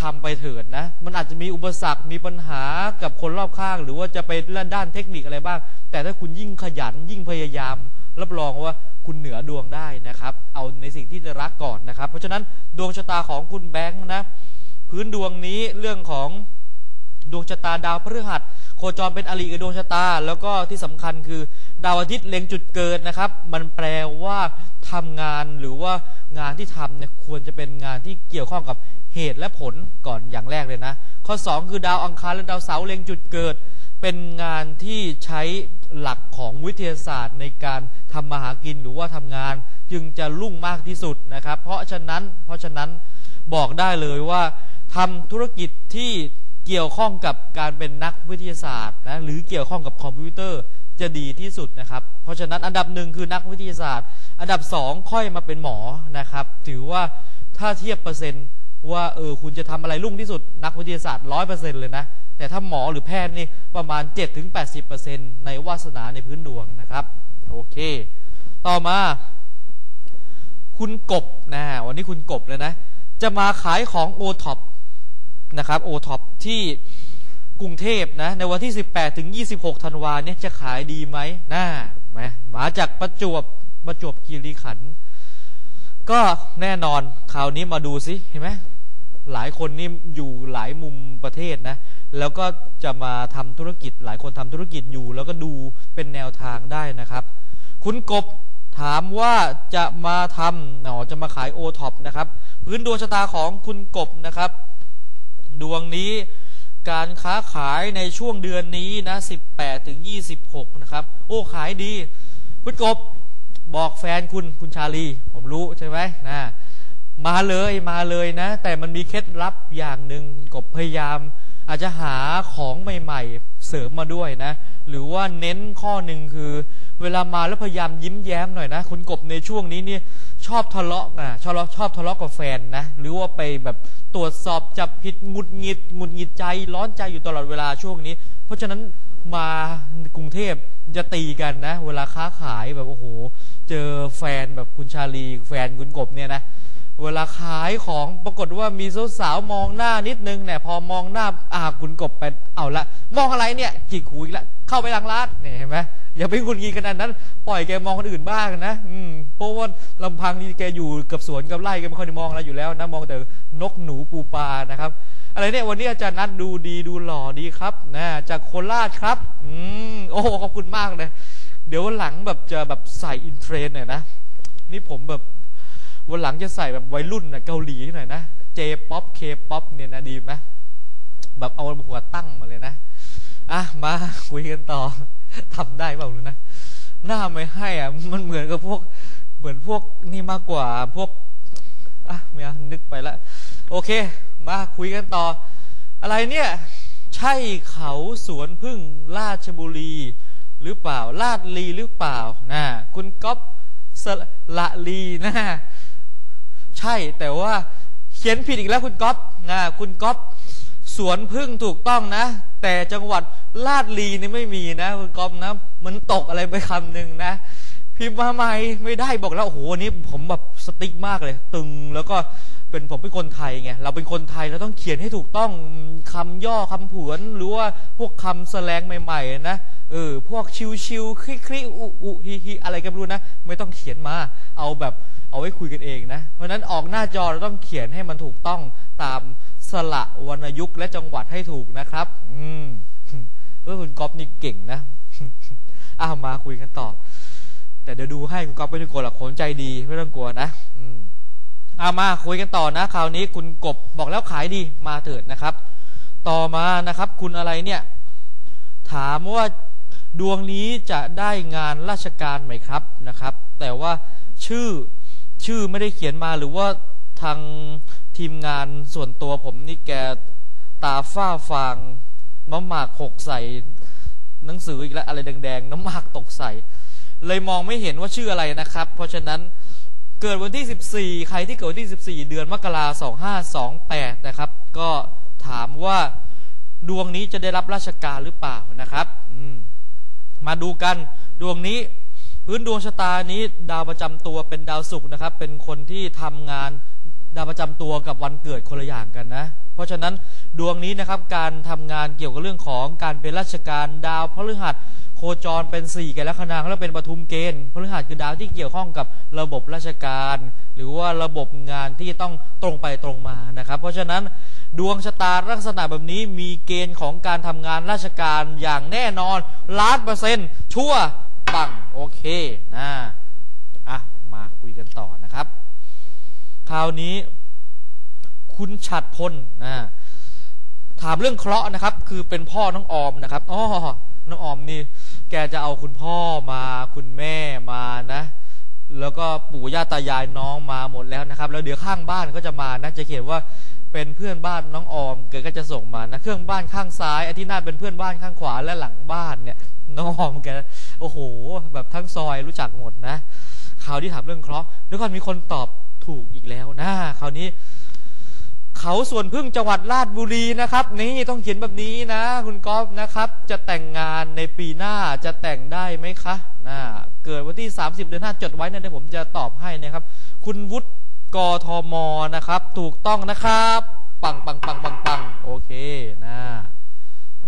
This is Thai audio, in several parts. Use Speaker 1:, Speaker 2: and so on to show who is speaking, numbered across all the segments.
Speaker 1: ทำไปเถิดนะ มันอาจจะมีอุปสรรค มีปัญหากับคนรอบข้าง หรือว่าจะไปด้านเทคนิคอะไรบ้าง แต่ถ้าคุณยิ่งขยันยิ่งพยายาม รับรองว่าคุณเหนือดวงได้นะครับ เอาในสิ่งที่จะรักก่อนนะครับ เพราะฉะนั้นดวงชะตาของคุณแบงค์นะ พื้นดวงนี้เรื่องของดวงชะตาดาวพฤหัสโคจรเป็นอริกับดวงชะตา แล้วก็ที่สำคัญคือ ดาวอาทิตย์เล็งจุดเกิดนะครับ มันแปลว่าทำงานหรือว่า ที่ทำเนี่ยควรจะเป็นงานที่เกี่ยวข้องกับเหตุและผลก่อนอย่างแรกเลยนะ ข้อ 2 คือดาวอังคารและดาวเสาร์เล็งจุดเกิด เป็นงานที่ใช้หลักของวิทยาศาสตร์ในการทำมาหากินหรือว่าทำงาน จึงจะรุ่งมากที่สุดนะครับ เพราะฉะนั้นเพราะฉะนั้นบอกได้เลยว่าทำธุรกิจที่เกี่ยวข้องกับการเป็นนักวิทยาศาสตร์นะหรือเกี่ยวข้องกับคอมพิวเตอร์ จะดีที่สุดนะครับ เพราะฉะนั้นอันดับหนึ่งคือนักวิทยาศาสตร์ อันดับสองค่อยมาเป็นหมอนะครับ ถือว่าถ้าเทียบเปอร์เซ็นต์ว่าเออคุณจะทำอะไรรุ่งที่สุด นักวิทยาศาสตร์ร้อยเปอร์เซ็นต์เลยนะ แต่ถ้าหมอหรือแพทย์นี่ประมาณ 7-80%ในวาสนาในพื้นดวงนะครับ โอเค ต่อมา คุณกบนะวันนี้คุณกบเลยนะ จะมาขายของโอท็อปนะครับโอท็อปที่ กรุงเทพนะในวันที่ 18 ถึง 26 ธันวาเนี่ยจะขายดีไหมน่าไหมมาจากประจวบประจวบคีรีขันธ์ก็แน่นอนคราวนี้มาดูสิเห็นไหมหลายคนนี่อยู่หลายมุมประเทศนะ แล้วก็จะมาทำธุรกิจ หลายคนทำธุรกิจอยู่ แล้วก็ดูเป็นแนวทางได้นะครับ คุณกบถามว่าจะมาทำหนอจะมาขายโอท็อปนะครับ พื้นดวงชะตาของคุณกบนะครับ ดวงนี้ การค้าขายในช่วงเดือนนี้นะ18ถึง26 นะครับ โอ้ขายดี คุณกบบอกแฟนคุณคุณชาลี ผมรู้ใช่ไหมนะมาเลยมาเลยนะ แต่มันมีเคล็ดลับอย่างหนึ่งกบพยายาม อาจจะหาของใหม่ ๆ เสริมมาด้วยนะ หรือว่าเน้นข้อหนึ่งคือ เวลามาแล้วพยายามยิ้มแย้มหน่อยนะ คุณกบในช่วงนี้เนี่ยชอบทะเลาะอะชอบชอบทะเลาะกับแฟนนะ หรือว่าไปแบบตรวจสอบจับผิดหงุดหงิดหงุดหงิดใจ ร้อนใจอยู่ตลอดเวลาช่วงนี้ เพราะฉะนั้นมากรุงเทพจะตีกันนะ เวลาค้าขายแบบโอ้โห เจอแฟนแบบคุณชาลีแฟนคุณกบเนี่ยนะ เวลาขายของปรากฏว่ามีสาวๆมองหน้านิดนึงเนี่ยพอมองหน้าอาคุณกบไปเอาละ มองอะไรเนี่ยจิกหูอีกละเข้าไปหลังร้านเนี่ยเห็นไหมอย่าไปคุณกีขนาดนั้น ปล่อยแกมองคนอื่นบ้างนะอืมเพราะว่าลำพังนี่แกอยู่กับสวนกับไร่แกไม่ค่อยได้มองอะไรอยู่แล้วนะมองแต่นกหนูปูปลานะครับ อะไรเนี่ยวันนี้อาจารย์นัดดูดีดูหล่อดีครับนะจากโคราชครับ อืมโอ้ขอบคุณมากเลย เดี๋ยวหลังแบบจะแบบใส่อินเทรนหน่อยนะนี่ผมแบบ วันหลังจะใส่แบบวัยรุ่นนะเกาหลีหน่อยนะเจป๊อปเคป๊อปเนี่ยนะดีไหมแบบเอาหัวตั้งมาเลยนะอะมาคุยกันต่อทำได้เปล่าหรือนะหน้าไม่ให้อะมันเหมือนกับพวกเหมือนพวกนี่มากกว่าพวกอะไม่เอานึกไปละโอเค มาคุยกันต่อ อะไรเนี่ย ใช่เขาสวนพึ่งราชบุรี หรือเปล่าลาดลีหรือเปล่านะคุณก๊อฟสละลีนะ ใช่ แต่ว่าเขียนผิดอีกแล้วคุณก๊อฟนะคุณก๊อฟสวนพึ่งถูกต้องนะ แต่จังหวัดลาดลีนี่ไม่มีนะ คุณก๊อฟนะมันตกอะไรไปคำหนึ่งนะ พิมพ์มาใหม่ไม่ได้บอกแล้วโอ้โหนนี้ผมแบบสติ๊กมากเลย ตึงแล้วก็ เป็นผมเป็นคนไทยไงเราเป็นคนไทยเราต้องเขียนให้ถูกต้องคำย่อคำผวน หรือว่าพวกคำแสลงใหม่ๆนะเออพวกชิวชิวคลิคลิอุอุฮิฮิอะไรกันไม่รู้นะ ไม่ต้องเขียนมา เอาแบบเอาไว้คุยกันเองนะ เพราะฉะนั้นออกหน้าจอเราต้องเขียนให้มันถูกต้องตามสละวรรณยุกต์และจังหวัดให้ถูกนะครับ อืมเออคุณก๊อฟนี่เก่งนะอ้ามาคุยกันต่อ แต่เดี๋ยวดูให้คุณก๊อฟไม่ต้องกลัวหรอกคนใจดีไม่ต้องกลัวนะ อืมอามาคุยกันต่อนะคราวนี้คุณกบบอกแล้วขายดีมาเถิดนะครับ ต่อมานะครับ คุณอะไรเนี่ย ถามว่าดวงนี้จะได้งานราชการไหมครับนะครับ แต่ว่าชื่อชื่อไม่ได้เขียนมาหรือว่าทางทีมงานส่วนตัวผมนี่แกตาฝ้าฟางน้ำหมากหกใส่หนังสืออีกแล้วอะไรแดงๆ น้ำหมากตกใส่ เลยมองไม่เห็นว่าชื่ออะไรนะครับ เพราะฉะนั้น เกิดวันที่ 14 ใครที่เกิดวันที่ 14 เดือนมกราสองห้าสองแปดนะครับ ก็ถามว่าดวงนี้จะได้รับราชการหรือเปล่านะครับมาดูกันดวงนี้พื้นดวงชะตานี้ดาวประจำตัวเป็นดาวศุกร์นะครับ เป็นคนที่ทำงานดาวประจำตัวกับวันเกิดคนละอย่างกันนะ ราะฉะนั้นดวงนี้นะครับการทำงานเกี่ยวกับเรื่องของการเป็นราชการดาวพฤหัสโคจรเป็น4แก่ลัคนาแล้วเป็นปทุมเกณฑ์พฤหัสคือดาวที่เกี่ยวข้องกับระบบราชการ หรือว่าระบบงานที่ต้องตรงไปตรงมานะครับ เพราะฉะนั้นดวงชะตาลักษณะแบบนี้มีเกณฑ์ของการทำงานราชการอย่างแน่นอนล้านเปอร์เซ็นต์ชั่วปังโอเคนะอะมาคุยกันต่อนะครับ คราวนี้ คุณฉัดพลนะถามเรื่องเคราะห์นะครับ คือเป็นพ่อน้องออมนะครับอ๋อน้องออมนี่ แกจะเอาคุณพ่อมาคุณแม่มานะ แล้วก็ปู่ย่าตายายน้องมาหมดแล้วนะครับ แล้วเดี๋ยวข้างบ้านก็จะมานะจะเขียนว่าเป็นเพื่อนบ้านน้องออมเกิดก็จะส่งมานะเครื่องบ้านข้างซ้ายไอ้ที่หน้าเป็นเพื่อนบ้านข้างขวาและหลังบ้านเนี่ย น้องออมแกโอ้โห แบบทั้งซอยรู้จักหมดนะคราวที่ถามเรื่องเคราะห์ด้วยกันมีคนตอบถูกอีกแล้วนะคราวนี้ เขาส่วนพึ่งจังหวัดราชบุรีนะครับ นี่ต้องเขียนแบบนี้นะ คุณก๊อฟนะครับ จะแต่งงานในปีหน้าจะแต่งได้ไหมคะนะเกิดวันที่ 30 เดือนห้าจดไว้นะเดี๋ยวผมจะตอบให้นะครับ คุณวุฒิกทมนะครับ ถูกต้องนะครับ ปังปังปังปังปังโอเคนะ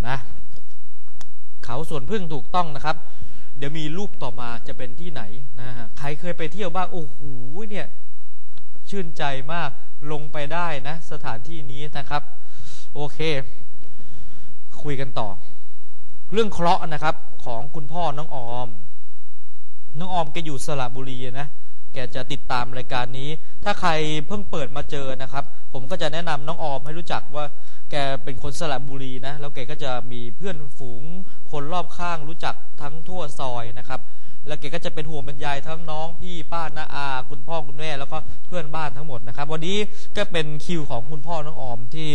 Speaker 1: นะเขาส่วนพึ่งถูกต้องนะครับ เดี๋ยวมีรูปต่อมาจะเป็นที่ไหนนะใครเคยไปเที่ยวบ้างโอ้โหเนี่ย ชื่นใจมาก ลงไปได้นะ สถานที่นี้นะครับ โอเค คุยกันต่อ เรื่องเคราะห์นะครับ ของคุณพ่อน้องออม น้องออมแกอยู่สระบุรีนะแกจะติดตามรายการนี้ ถ้าใครเพิ่งเปิดมาเจอนะครับ ผมก็จะแนะนำน้องออมให้รู้จักว่า แกเป็นคนสระบุรีนะ แล้วแกก็จะมีเพื่อนฝูงคนรอบข้างรู้จักทั้งทั่วซอยนะครับ แล้วเกก็จะเป็นห่วงเป็นใยทั้งน้องพี่ป้าน้าอา คุณพ่อคุณแม่แล้วก็เพื่อนบ้านทั้งหมดนะครับ วันนี้ก็เป็นคิวของคุณพ่อน้องออมที่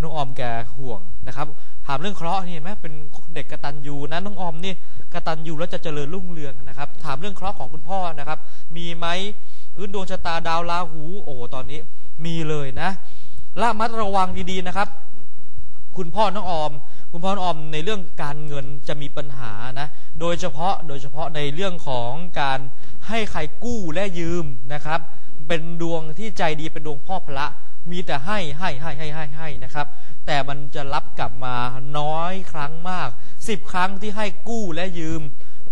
Speaker 1: น้องออมแกห่วงนะครับถามเรื่องเคราะห์นี่ไหมเป็นเด็กกระตันยูนะน้องออมนี่กระตันยูแล้วจะเจริญรุ่งเรืองนะครับ ถามเรื่องเคราะห์ของคุณพ่อนะครับ มีไหมพื้นดวงชะตาดาวราหู โอ้ตอนนี้มีเลยนะละมัดระวังดีๆนะครับ คุณพ่อน้องออม คุณพ่อน้ออมในเรื่องการเงินจะมีปัญหานะ โดยเฉพาะโดยเฉพาะในเรื่องของการให้ใครกู้และยืมนะครับ เป็นดวงที่ใจดีเป็นดวงพ่อพระมีแต่ให้ให้ให้ให้ให้ให้นะครับ แต่มันจะรับกลับมาน้อยครั้งมากสิบครั้งที่ให้กู้และยืม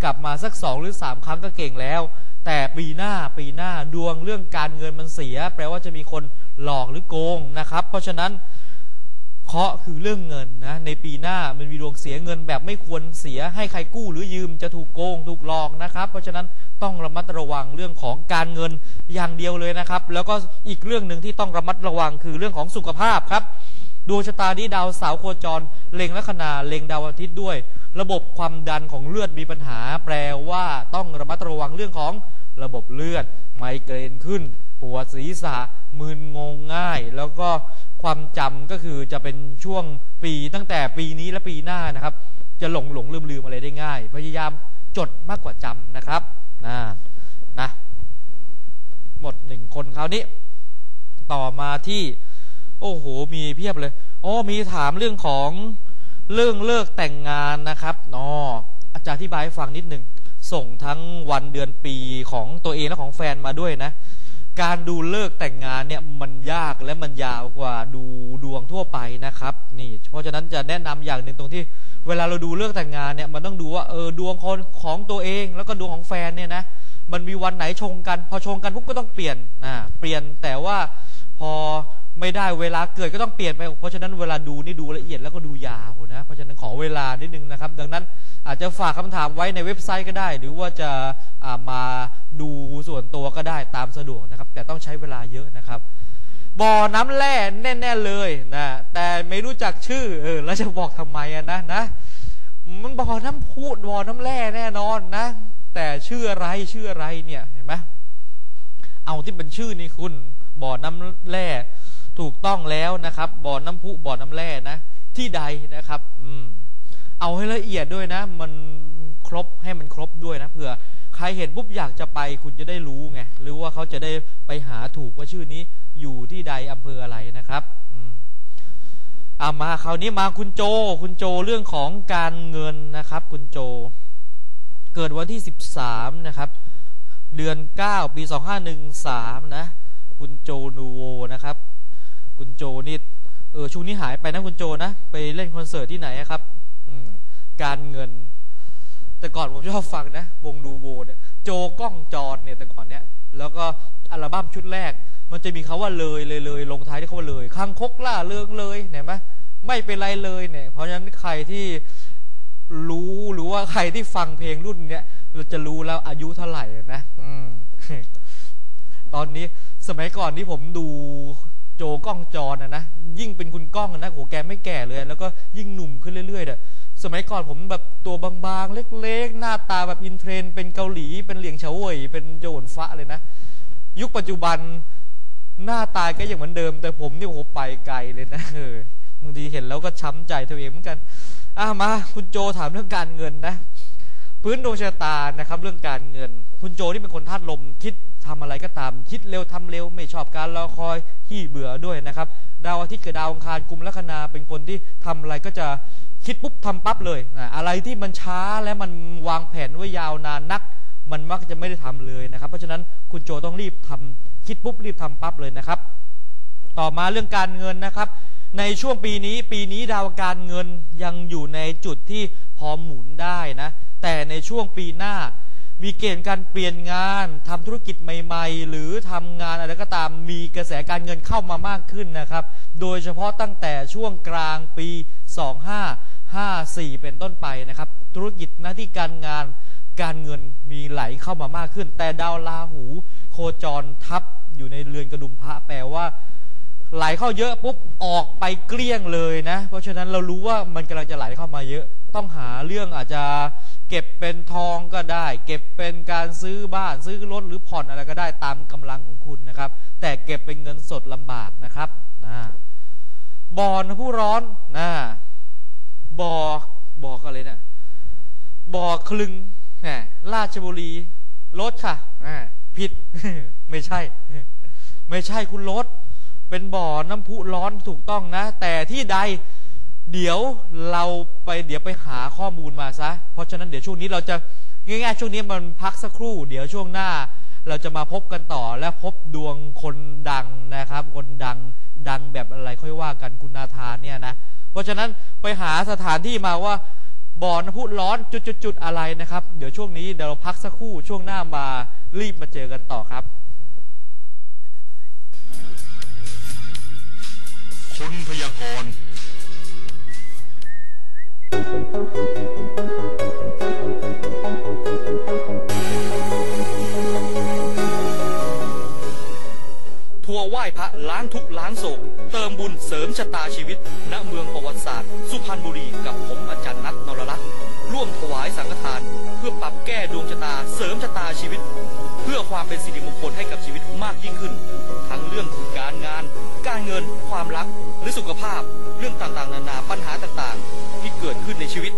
Speaker 1: กลับมาสักสองหรือสามครั้งก็เก่งแล้ว แต่ปีหน้าปีหน้าดวงเรื่องการเงินมันเสีย แปลว่าจะมีคนหลอกหรือโกงนะครับ เพราะฉะนั้น เคาะคือเรื่องเงินนะในปีหน้ามันมีดวงเสียเงินแบบไม่ควรเสียให้ใครกู้หรือยืมจะถูกโกงถูกหลอกนะครับ เพราะฉะนั้นต้องระมัดระวังเรื่องของการเงินอย่างเดียวเลยนะครับ แล้วก็อีกเรื่องหนึ่งที่ต้องระมัดระวังคือเรื่องของสุขภาพครับดวงชะตานี้ดาวเสาโคจรเล็งลัคนาเล็งดาวอาทิตย์ด้วย ระบบความดันของเลือดมีปัญหา แปลว่าต้องระมัดระวังเรื่องของระบบเลือดไมเกรนขึ้นปวดศีรษะ มึนงงง่าย แล้วก็ความจำก็คือจะเป็นช่วงปีตั้งแต่ปีนี้และปีหน้านะครับ จะหลงหลงลืมลืมอะไรได้ง่าย พยายามจดมากกว่าจำนะครับนะนะหมดหนึ่งคนคราวนี้ ต่อมาที่ โอ้โห มีเพียบเลยอ๋อมีถามเรื่องของเรื่องเลิกแต่งงานนะครับอ๋ออาจารย์ที่บายให้ฟังนิดหนึ่งส่งทั้งวันเดือนปีของตัวเองและของแฟนมาด้วยนะ การดูเลิกแต่งงานเนี่ยมันยากและมันยาวกว่าดูดวงทั่วไปนะครับ นี่ เพราะฉะนั้นจะแนะนำอย่างหนึ่งตรงที่ เวลาเราดูเลิกแต่งงานเนี่ยมันต้องดูว่าเออดวงคนของตัวเอง แล้วก็ดวงของแฟนเนี่ยนะมันมีวันไหนชงกัน พอชงกันปุ๊บก็ต้องเปลี่ยนนะเปลี่ยนแต่ว่าพอ ไม่ได้เวลาเกิดก็ต้องเปลี่ยนไป เพราะฉะนั้นเวลาดูนี่ดูละเอียดแล้วก็ดูยาวนะ เพราะฉะนั้นขอเวลานิดนึงนะครับ ดังนั้นอาจจะฝากคำถามไว้ในเว็บไซต์ก็ได้ หรือว่าจะามาดูส่วนตัวก็ได้ตามสะดวกนะครับ แต่ต้องใช้เวลาเยอะนะครับบ่อน้ำแร่แน่ๆเลยนะแต่ไม่รู้จักชื่อเออแล้วจะบอกทำไมอะนะนะ มันบ่อน้ำพุบ่อน้ำแร่แน่นอนนะ แต่ชื่ออะไรชื่ออะไรเนี่ยเห็นไหมเอาที่เป็นชื่อนี่คุณบ่อน้ำแร่ ถูกต้องแล้วนะครับ บ่อน้ำพุบ่อน้ำแร่นะ ที่ใดนะครับ อืม เอาให้ละเอียดด้วยนะ มันครบให้มันครบด้วยนะเผื่อใครเห็นปุ๊บอยากจะไปคุณจะได้รู้ไงหรือว่าเขาจะได้ไปหาถูกว่าชื่อนี้อยู่ที่ใดอำเภออะไรนะครับอามาคราวนี้มาคุณโจ คุณโจเรื่องของการเงินนะครับ คุณโจ เกิดวันที่สิบสามนะครับ เดือนเก้าปีสองห้าหนึ่งสามนะ คุณโจนูโวนะครับ คุณโจนี่เออช่วงนี้หายไปนะคุณโจนะ ไปเล่นคอนเสิร์ตที่ไหนครับ อืมการเงิน แต่ก่อนผมชอบฟังนะ วงดูโวเนี่ย โจก้องจอนเนี่ยแต่ก่อนเนี่ย แล้วก็อัลบั้มชุดแรก มันจะมีคาว่าเลยเลยเลยลงท้ายที่เขาว่าเลยคังคกล่าเริงเลยเห็นไหมไม่เป็นไรเลยเนี่ย เพราะฉะนั้นใครที่รู้หรือว่าใครที่ฟังเพลงรุ่นเนี้ยเราจะรู้แล้วอายุเท่าไหร่นะ อืม ตอนนี้สมัยก่อนที่ผมดู โจก้องจรนะนะ ยิ่งเป็นคุณก้องนะโหแกไม่แก่เลย แล้วก็ยิ่งหนุ่มขึ้นเรื่อยๆเนี่ยสมัยก่อนผมแบบตัวบางๆ เล็กๆ หน้าตาแบบอินเทรนด์เป็นเกาหลี เป็นเหลียงเฉาวยเป็นโจนฟ้าเลยนะ ยุคปัจจุบันหน้าตาก็ยังเหมือนเดิม แต่ผมนี่โอ้โหไปไกลเลยนะเออบางทีเห็นแล้วก็ช้ำใจตัวเองเหมือนกันอะมา คุณโจถามเรื่องการเงินนะ พื้นดวงชะตานะครับ เรื่องการเงิน คุณโจที่เป็นคนธาตุลมคิด ทำอะไรก็ตามคิดเร็วทำเร็ว ไม่ชอบการรอคอยขี้เบื่อด้วยนะครับ ดาวอาทิตย์กับดาวอังคารกุมลัคนาเป็นคนที่ทำอะไรก็จะคิดปุ๊บทำปั๊บเลยนะอะไรที่มันช้าและมันวางแผนไว้ยาวนานนัก มันมักจะไม่ได้ทำเลยนะครับ เพราะฉะนั้นคุณโจต้องรีบทำคิดปุ๊บรีบทำปั๊บเลยนะครับ ต่อมาเรื่องการเงินนะครับ ในช่วงปีนี้ปีนี้ดาวการเงินยังอยู่ในจุดที่พอหมุนได้นะแต่ในช่วงปีหน้า มีเกณฑ์การเปลี่ยนงานทำธุรกิจใหม่ ๆ หรือทำงานอะไรก็ตามมีกระแสการเงินเข้ามามากขึ้นนะครับ โดยเฉพาะตั้งแต่ช่วงกลางปี 2554 เป็นต้นไปนะครับ ธุรกิจหน้าที่การงานการเงินมีไหลเข้ามามากขึ้น แต่ดาวราหูโคจรทับอยู่ในเรือนกระดุมพระแปลว่าไหลเข้าเยอะปุ๊บออกไปเกลี้ยงเลยนะ เพราะฉะนั้นเรารู้ว่ามันกำลังจะไหลเข้ามาเยอะ ต้องหาเรื่องอาจจะเก็บเป็นทองก็ได้ เก็บเป็นการซื้อบ้านซื้อรถหรือผ่อนอะไรก็ได้ตามกำลังของคุณนะครับ แต่เก็บเป็นเงินสดลำบากนะครับนะบอลผู้ร้อนนะบอบอกอะไรเนะบ่อคลึงแหมราชบุรีรถค่ะอ่าผิดไม่ใช่ ไม่ใช่คุณรถเป็นบ่อน้ำพุร้อนถูกต้องนะ แต่ที่ใด เดี๋ยวเราไปเดี๋ยวไปหาข้อมูลมาซะ เพราะฉะนั้นเดี๋ยวช่วงนี้เราจะง่ายๆช่วงนี้มันพักสักครู่ เดี๋ยวช่วงหน้า เราจะมาพบกันต่อและพบดวงคนดังนะครับ คนดังดังแบบอะไรค่อยว่ากันคุณนาธานเนี่ยนะ เพราะฉะนั้นไปหาสถานที่มาว่าบ่อน้ำพุร้อนจุดๆๆอะไรนะครับ เดี๋ยวช่วงนี้เดี๋ยวเราพักสักครู่ช่วงหน้ามารีบมาเจอกันต่อครับ
Speaker 2: คนพยากรณ์
Speaker 1: ทัวร์ไหว้พระล้างทุกล้างโศก เติมบุญเสริมชะตาชีวิต ณเมืองประวัติศาสตร์ สุพรรณบุรีกับผมอาจารย์นัทนรรัตน์ร่วมถวายสังฆทาน เพื่อปรับแก้ดวงชะตาเสริมชะตาชีวิต เพื่อความเป็นสิริมงคลให้กับชีวิตมากยิ่งขึ้น ทั้งเรื่องการงาน การเงินความรักหรือสุขภาพ เรื่องต่างๆ นานาปัญหาต่าง ชีวิต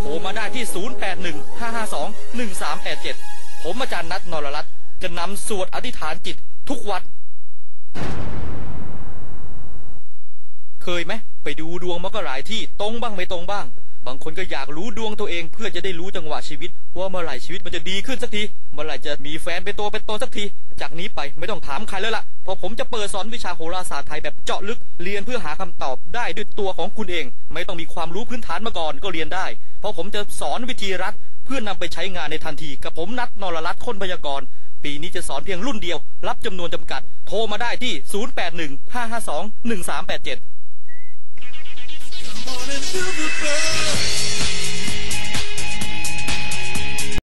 Speaker 1: โทรมาได้ที่ 0815521387 ผมอาจารย์นัทนรรัตน์จะนำสวดอธิษฐานจิตทุกวันเคยไหมไปดูดวงมาก็หลายที่ตรงบ้างไม่ตรงบ้าง บางคนก็อยากรู้ดวงตัวเองเพื่อจะได้รู้จังหวะชีวิต ว่าเมื่อไหร่ชีวิตมันจะดีขึ้นสักทีเมื่อไหร่จะมีแฟนเป็นตัวเป็นตนสักที จากนี้ไปไม่ต้องถามใครแล้วล่ะเพราะผมจะเปิดสอนวิชาโหราศาสตร์ไทยแบบเจาะลึกเรียนเพื่อหาคำตอบได้ด้วยตัวของคุณเอง ไม่ต้องมีความรู้พื้นฐานมาก่อนก็เรียนได้ เพราะผมจะสอนวิธีรัดเพื่อนำไปใช้งานในทันที กับผมนัดนรรัตน์คนพยากรณ์ปีนี้จะสอนเพียงรุ่นเดียว รับจำนวนจำกัด โทรมาได้ที่ 0815521387
Speaker 2: Come on and feel the burn.